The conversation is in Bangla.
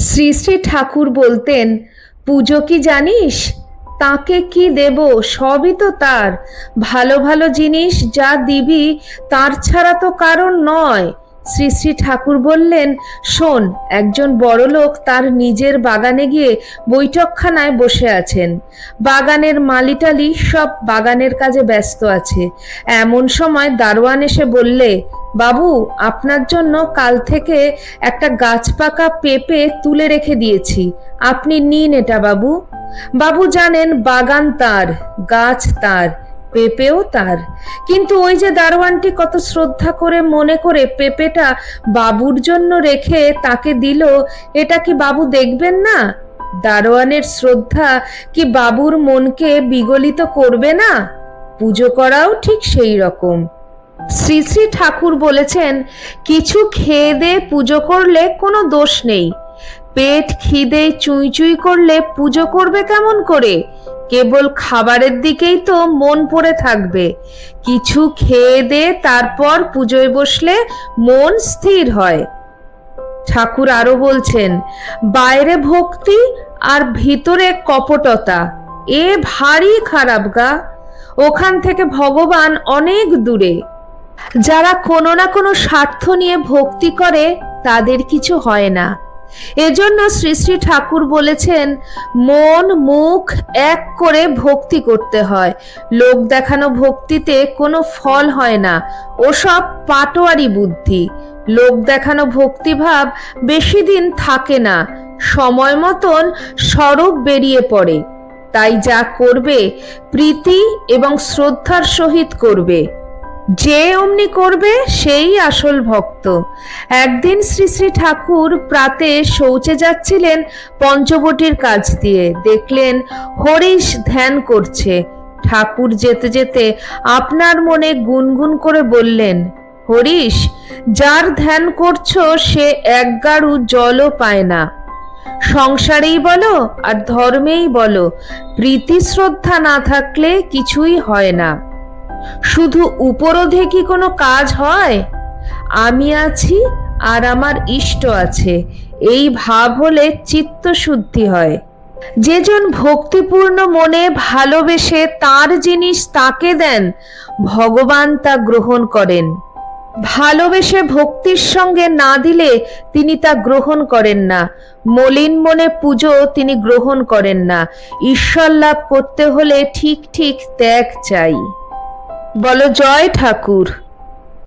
শ্রী শ্রী ঠাকুর বলতেন, পুজো কি জানিস? তাকে কি দেব? সবই তো তার। ভালো ভালো জিনিস যা দিবি, তার ছাড়া তো কারণ নয়। শ্রী শ্রী ঠাকুর বললেন, শোন, একজন বড়লোক তার নিজের বাগানে গিয়ে বৈঠকখানায় বসে আছেন। বাগানের মালিটালি সব বাগানের কাজে ব্যস্ত আছে। এমন সময় দারোয়ান এসে বললে, বাবু, আপনার জন্য কাল থেকে একটা গাছ পাকা পেঁপে তুলে রেখে দিয়েছি। আপনি নিন এটা, বাবু। বাবু জানেন বাগান তার, গাছ তার। পেঁপেও তার। কিন্তু ওই যে দারোয়ানটি কত শ্রদ্ধা করে মনে করে পেঁপেটা বাবুর জন্য রেখে তাকে দিল, এটা কি বাবু দেখবেন না? দারোয়ানের শ্রদ্ধা কি বাবুর মনকে বিগলিত করবে না? পুজো করাও ঠিক সেই রকম। শ্রী শ্রী ঠাকুর বলেছেন, কিছু খেয়ে দিয়ে পুজো করলে কোনো দোষ নেই। পেট খিদে চুই চুই করলে পুজো করবে কেমন করে? কেবল খাবারের দিকেই তো মন পড়ে থাকবে। কিছু খেয়ে দে, তারপর পুজোয় বসলে মন স্থির হয়। ঠাকুর আরও বলছেন, বাইরে ভক্তি আর ভিতরে কপটতা, এ ভারী খারাপ গা। ওখান থেকে ভগবান অনেক দূরে। যারা কোনো না কোনো স্বার্থ নিয়ে ভক্তি করে, তাদের কিছু হয় না। এজন্য শ্রী শ্রী ঠাকুর বলেছেন, মন মুখ এক করে ভক্তি করতে হয়। লোক দেখানো ভক্তিতে কোনো ফল হয় না। ওসব পাটোয়ারি বুদ্ধি। লোক দেখানো ভক্তিভাব বেশি দিন থাকে না। সময় মতন স্বরূপ বেরিয়ে পড়ে। তাই যা করবে, প্রীতি এবং শ্রদ্ধার সহিত করবে। যে অমনি করবে সেই আসল ভক্ত। একদিন শ্রী শ্রী ঠাকুর প্রাতে শৌচে যাচ্ছিলেন পঞ্চবটির কাজ দিয়ে। দেখলেন, হরিশ ধ্যান করছে। ঠাকুর যেতে যেতে আপনার মনে গুনগুন করে বললেন, হরিশ, যার ধ্যান করছ সে এক গাড়ু জলও পায় না। সংসারেই বলো আর ধর্মেই বলো, প্রীতি শ্রদ্ধা না থাকলে কিছুই হয় না। শুধু উপরোধে কি কোনো কাজ হয়? আমি আছি আর আমার ইষ্ট আছে। এই ভাব হলে চিত্ত শুদ্ধি হয়। যেজন ভক্তিপূর্ণ মনে ভালোবেসে তার জিনিস তাকে দেন, ভগবান তা গ্রহণ করেন। ভালোবেসে ভক্তির সঙ্গে না দিলে তিনি তা গ্রহণ করেন না। মলিন মনে পুজো তিনি গ্রহণ করেন না। ঈশ্বর লাভ করতে হলে ঠিক ঠিক ত্যাগ চাই। বলো জয় ঠাকুর।